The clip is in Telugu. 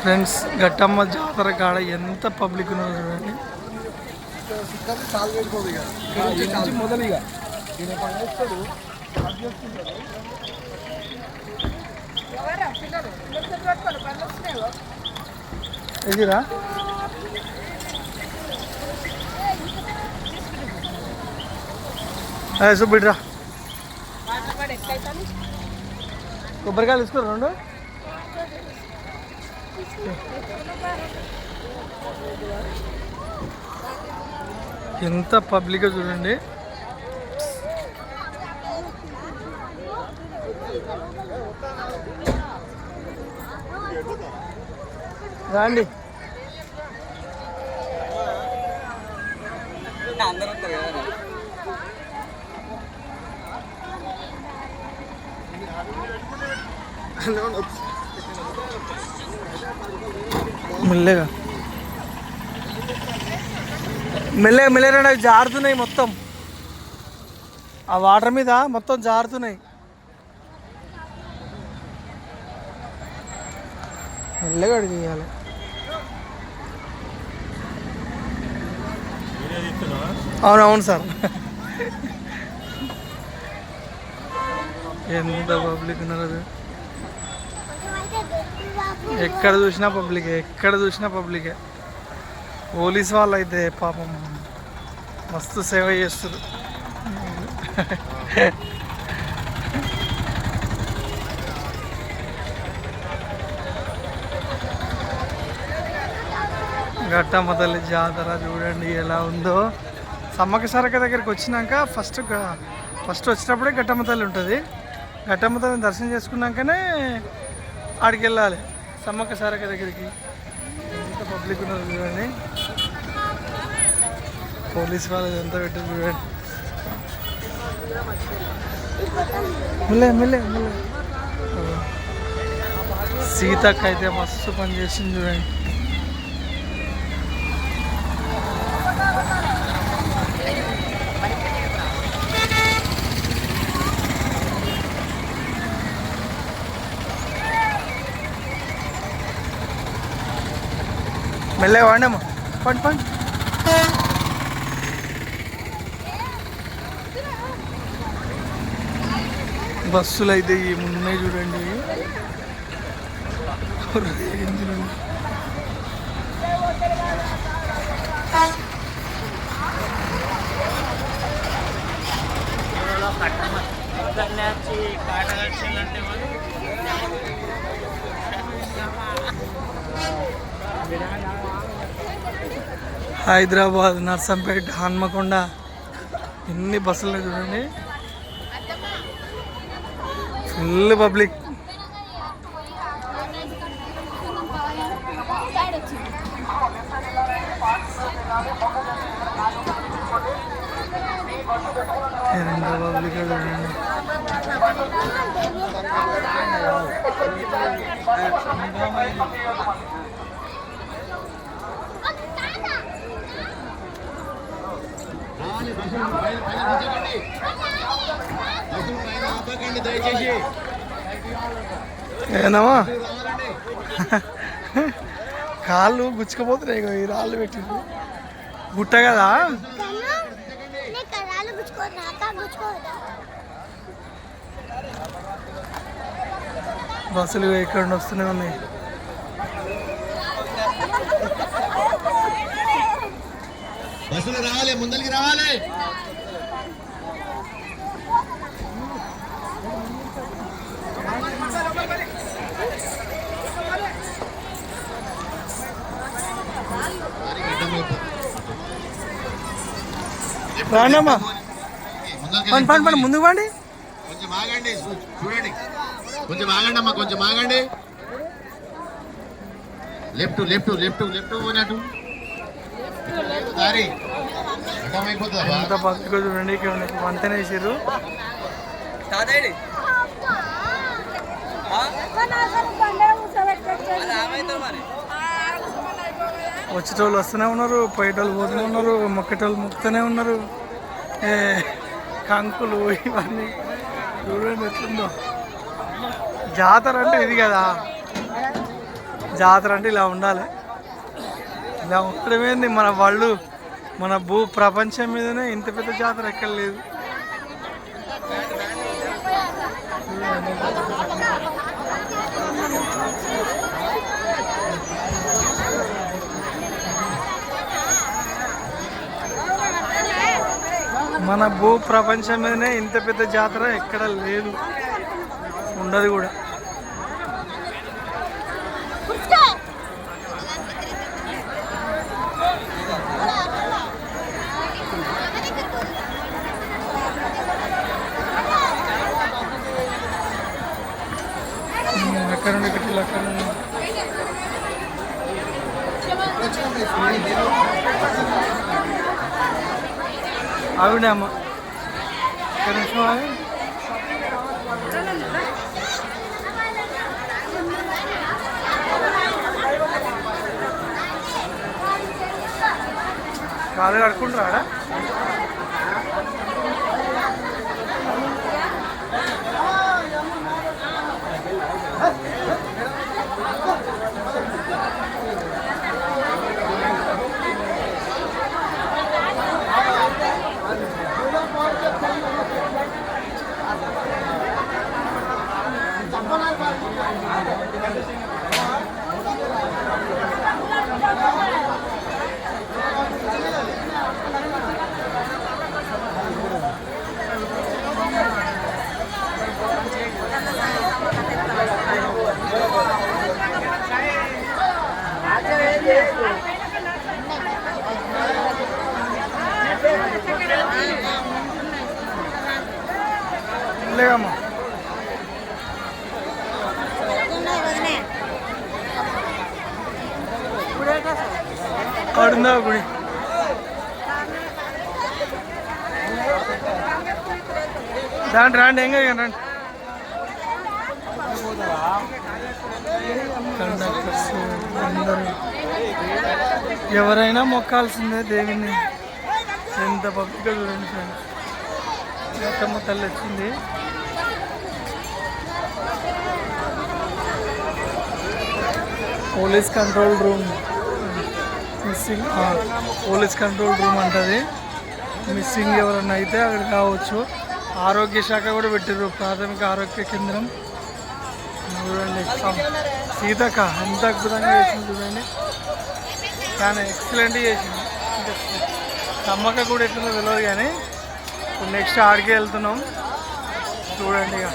ఫ్రెండ్స్ గట్టమ్మ జాతర కాడ ఎంత పబ్లిక్ ఉన్నదో చూడండి. మొదలు ఇక ఎదిరా సుబ్బిడ్రా. కొబ్బరికాయలు తీసుకోరు రెండు? ఎంత పబ్లిక్ చూడండి. రాండి. అందరూ మెల్లగా. మెల్లగా మెల్లగా అవి జారుతున్నాయి మొత్తం. ఆ వాటర్ మీద మొత్తం జారుతున్నాయి. మెల్లగా అడిగి చేయాలి సార్. ఎంత పబ్లిక్ ఉన్నారు అది? ఎక్కడ చూసినా పబ్లికే ఎక్కడ చూసినా పబ్లికే పోలీస్ వాళ్ళు అయితే పాపం మస్తు సేవ చేస్తారు ఘట్టమ్మ తల్లి జాతర చూడండి ఎలా ఉందో. సమ్మక్క సరక దగ్గరికి వచ్చినాక ఫస్ట్ ఫస్ట్ వచ్చినప్పుడే ఘట్టమ్మ తల్లి ఉంటుంది. ఘట్టమ్మ తల్లిని దర్శనం చేసుకున్నాకనే ఆడికి వెళ్ళాలి. సమ్మక్క సారక్క దగ్గరికి ఎంత పబ్లిక్ ఉన్నారు చూడండి. పోలీస్ వాళ్ళు ఎంత పెట్టారు చూడండి. సీతక్క అయితే మస్తు పని చేసింది చూడండి. మెల్లగా వాడినాము పండి పండి బస్సులు అయితే ఉన్నాయి చూడండి ఒరే, చూడండి. హైదరాబాద్ నర్సంపేట హన్మకొండ. ఎన్ని బస్సులు చూడండి. Full public. ఎంత పబ్లిక్ చూడండి. దయచేసి ఏనామా కాళ్ళు గుచ్చుకుపోతున్నాయి ఇగో ఈ రాళ్ళు పెట్టిండ్రు. గుట్ట కదా? బస్సులు ఎక్కడ వస్తున్నాయి వస్తూనే ఉన్నాయి బస్సులు రావాలి ముందరికి రావాలి. రానమ్మా ముందరికి పండి పండి పండి ముందుకు పండి. కొంచెం ఆగండి చూడండి. కొంచెం ఆగండి అమ్మా కొంచెం ఆగండి. లెఫ్ట్ లెఫ్ట్ లెఫ్ట్ లెఫ్ట్ పోయినట్టు. ఎంత చూడండి ఇక్కడ వంతెన వేసారు వచ్చేటోళ్ళు వస్తూనే ఉన్నారు పోయేటోళ్ళు పోతూనే ఉన్నారు మొక్కేటోళ్ళు మొక్కుతూనే ఉన్నారు. ఏ కంకులు ఇవన్నీ చూడండి ఎట్లుందో. జాతర అంటే ఇది కదా. జాతర అంటే ఇలా ఉండాలి. ఇలా మన వాళ్ళు మన భూ ప్రపంచం మీదనే ఇంత పెద్ద జాతర ఎక్కడ లేదు. మన భూ ప్రపంచం మీదనే ఇంత పెద్ద జాతర ఎక్కడ లేదు. ఉండదు కూడా ఉమ్, ఎక్కడ నుండి ఇక్కడ అక్కడ నుండి ఆవిడే అమ్మ. ఒక్క నిమిషం కాలు కడుకుంటారా లేదమ్మా కడుందా గుడి దాంట్లో రాండి ఏం కాదు రండి కండక్టర్స్ అందరూ ఎవరైనా మొక్కాల్సిందే దేవుని ఎంత పబ్లిక్ చూడండి ఫ్రెండ్స్. మొత్తం తల్లి వచ్చింది police control room. Missing police control room అంటది. మిస్సింగ్ ఎవరన్నా అయితే అక్కడ కావచ్చు. ఆరోగ్య శాఖ కూడా పెట్టారు ప్రాథమిక ఆరోగ్య కేంద్రం. చూడండి సీతక్క ఎంత అద్భుతంగా చేసింది చూడండి. కానీ ఎక్సలెంట్ చేసింది. ఇంకా సమ్మక్క కూడా ఎట్లుందో తెలియదు కానీ నెక్స్ట్ ఆడికే వెళ్తున్నాం. చూడండి ఇక.